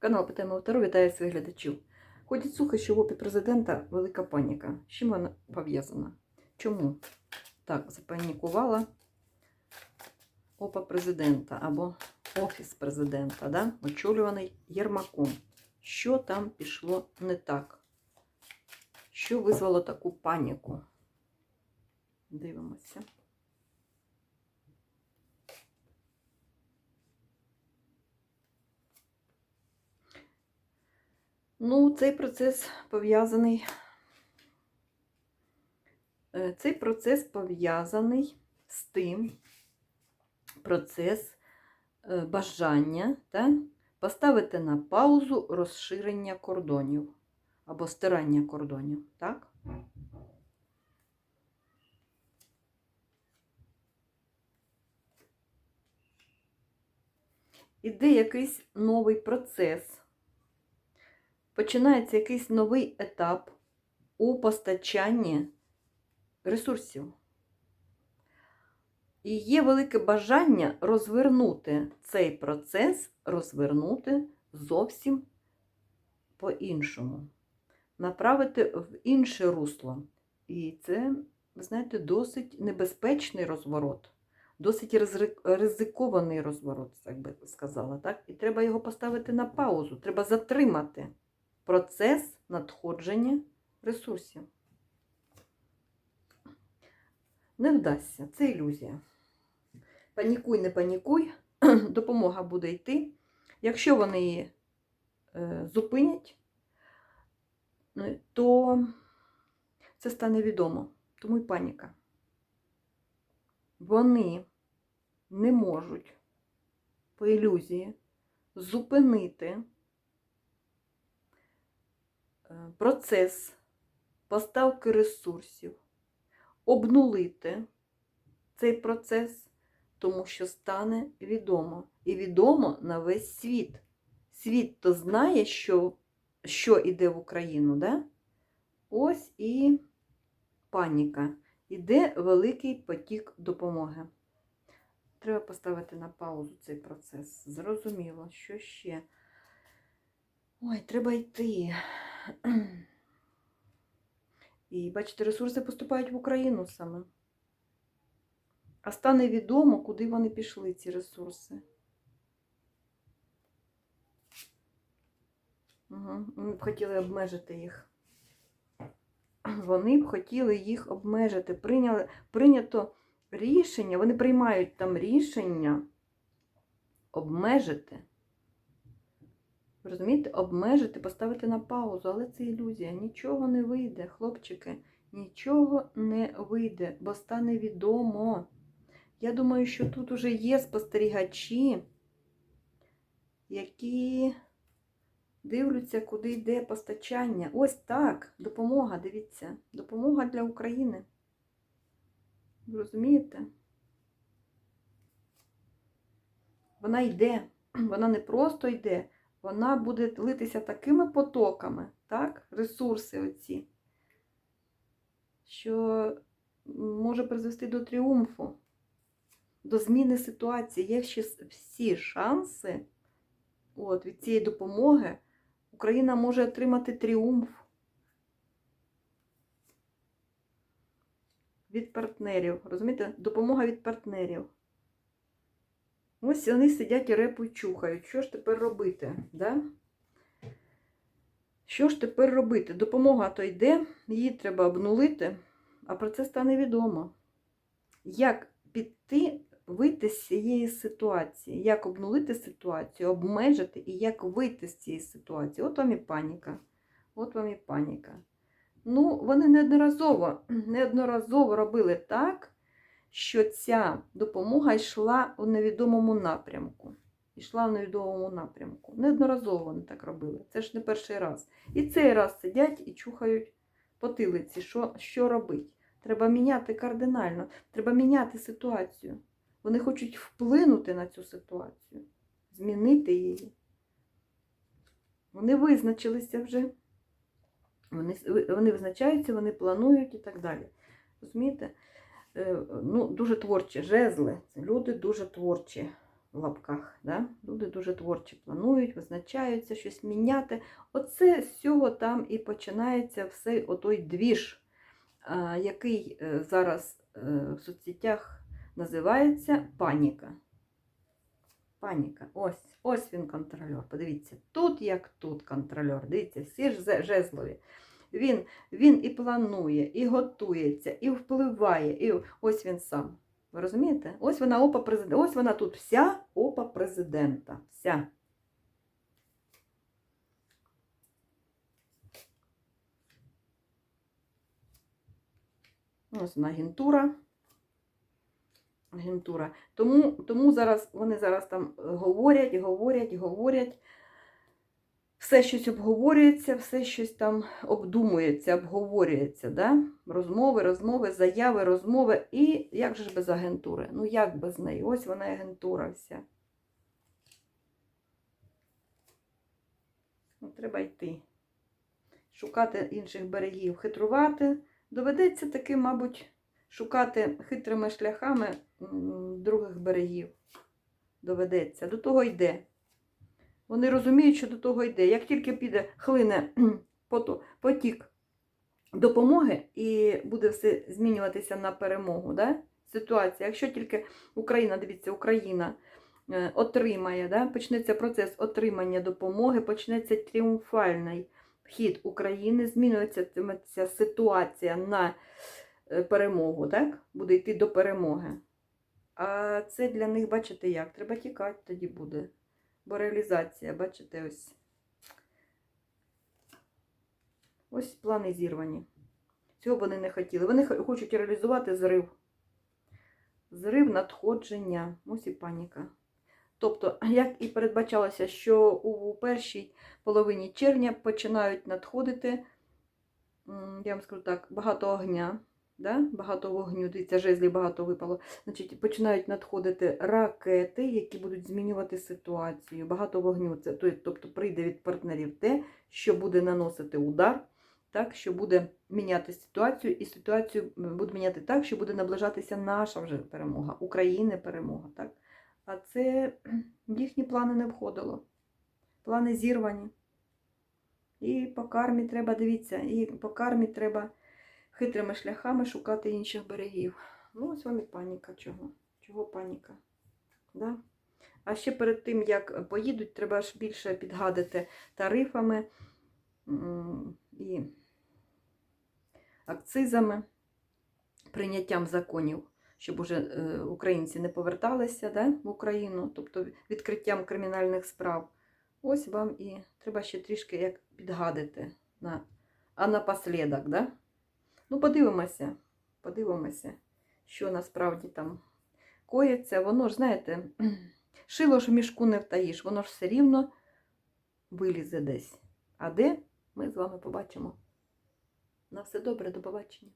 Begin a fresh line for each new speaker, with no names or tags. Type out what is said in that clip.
Канал Питаємо Автору вітає своїх глядачів. Ходять слухи, що в опі президента велика паніка. З чим вона пов'язана? Чому так запанікувала опа президента або офіс президента, да? очолюваний Єрмаком? Що там пішло не так? Що визвало таку паніку? Дивимося. Ну, цей процес пов'язаний. е, Цей процес пов'язаний з тим, процес е, бажання та, поставити на паузу розширення кордонів або стирання кордонів, так? Іде якийсь новий процес починається якийсь новий етап у постачанні ресурсів. І є велике бажання розвернути цей процес, розвернути зовсім по-іншому, направити в інше русло. І це, ви знаєте, досить небезпечний розворот, досить ризикований розворот, так би сказала. Так? І треба його поставити на паузу, треба затримати процес надходження ресурсів. Не вдасться, це ілюзія. Панікуй, не панікуй, допомога буде йти. Якщо вони її е, зупинять, ну, то це стане відомо. Тому й паніка. Вони не можуть по ілюзії зупинити процес поставки ресурсів, обнулити цей процес, тому що стане відомо. І відомо на весь світ. Світ то знає, що, що іде в Україну, да? Ось і паніка. Іде великий потік допомоги. Треба поставити на паузу цей процес. Зрозуміло, що ще. Ой, треба йти. І бачите, ресурси поступають в Україну саме. А стане відомо, куди вони пішли, ці ресурси. Угу. Ми б хотіли обмежити їх. Вони б хотіли їх обмежити. Прийняли, прийнято рішення, вони приймають там рішення обмежити. Розумієте, обмежити, поставити на паузу, але це ілюзія. Нічого не вийде, хлопчики, нічого не вийде, бо стане відомо. Я думаю, що тут уже є спостерігачі, які дивляться, куди йде постачання. Ось так, допомога, дивіться, допомога для України. Розумієте? Вона йде, вона не просто йде, вона буде литися такими потоками, так, ресурси оці, що може призвести до тріумфу, до зміни ситуації. Є ще всі шанси от, від цієї допомоги. Україна може отримати тріумф від партнерів. Розумієте? Допомога від партнерів. Ось вони сидять і репу чухають. Що ж тепер робити? Да? Що ж тепер робити? Допомога то йде, її треба обнулити, а про це стане відомо. Як піти, вийти з цієї ситуації, як обнулити ситуацію, обмежити і як вийти з цієї ситуації. От вам і паніка. От вам і паніка. Ну, вони неодноразово, неодноразово робили так, що ця допомога йшла у невідомому напрямку. Йшла в невідомому напрямку. Неодноразово вони так робили. Це ж не перший раз. І цей раз сидять і чухають потилиці, що, що робить. Треба міняти кардинально, треба міняти ситуацію. Вони хочуть вплинути на цю ситуацію, змінити її. Вони визначилися вже. Вони, вони визначаються, вони планують і так далі. Розумієте? Ну, дуже творчі, жезли. Це люди дуже творчі. в лапках. Да? Люди дуже творчі планують, визначаються, щось міняти. Оце з цього там і починається все отой двіж, який е, зараз е, в соцсетях називається паніка. Паніка. Ось, ось він контрольор. Подивіться, тут як тут контрольор. Дивіться, всі ж жезлові. Він, він і планує, і готується, і впливає. І ось він сам. Ви розумієте? Ось вона опа президента. Ось вона тут вся опа президента. Вся. Ось вона агентура. Агентура. Тому, тому зараз вони зараз там е, говорять, говорять, говорять. Все щось обговорюється, все щось там обдумується, обговорюється. Да? Розмови, розмови, заяви, розмови. І як же ж без агентури? Ну як без неї? Ось вона агентура вся. Ну, треба йти. Шукати інших берегів, хитрувати. Доведеться таки, мабуть, шукати хитрими шляхами других берегів. Доведеться. До того йде. Вони розуміють, що до того йде. Як тільки піде хлине потік допомоги і буде все змінюватися на перемогу, да? ситуація. Якщо тільки Україна, дивіться, Україна е, отримає, да? почнеться процес отримання допомоги, почнеться тріумфальний хід України, змінюється ситуація на е, перемогу, так? буде йти до перемоги. А це для них, бачите, як? Треба тікати тоді буде. Бо реалізація, бачите, ось. Ось плани зірвані. Цього вони не хотіли. Вони хочуть реалізувати зрив. Зрив надходження. Ось і паніка. Тобто, як і передбачалося, що у першій половині червня починають надходити, я вам скажу так, багато огня, да? багато вогню, дивіться, жезлі багато випало. Значить, починають надходити ракети, які будуть змінювати ситуацію. Багато вогню. Це, тобто прийде від партнерів те, що буде наносити удар, так, що буде міняти ситуацію, і ситуацію буде міняти так, що буде наближатися наша вже перемога, України перемога. Так? А це в їхні плани не входило. Плани зірвані. І по кармі треба, дивіться, і по кармі треба хитрими шляхами шукати інших берегів. Ну, ось вам і паніка. Чого? Чого паніка? Да? А ще перед тим, як поїдуть, треба ж більше підгадити тарифами і акцизами, прийняттям законів, щоб уже е, українці не поверталися да, в Україну, тобто відкриттям кримінальних справ. Ось вам і треба ще трішки як підгадити. На, а напослідок, да? Ну, подивимося, подивимося, що насправді там коїться. Воно ж, знаєте, шило ж в мішку не втаїш, воно ж все рівно вилізе десь. А де ми з вами побачимо. На все добре, до побачення.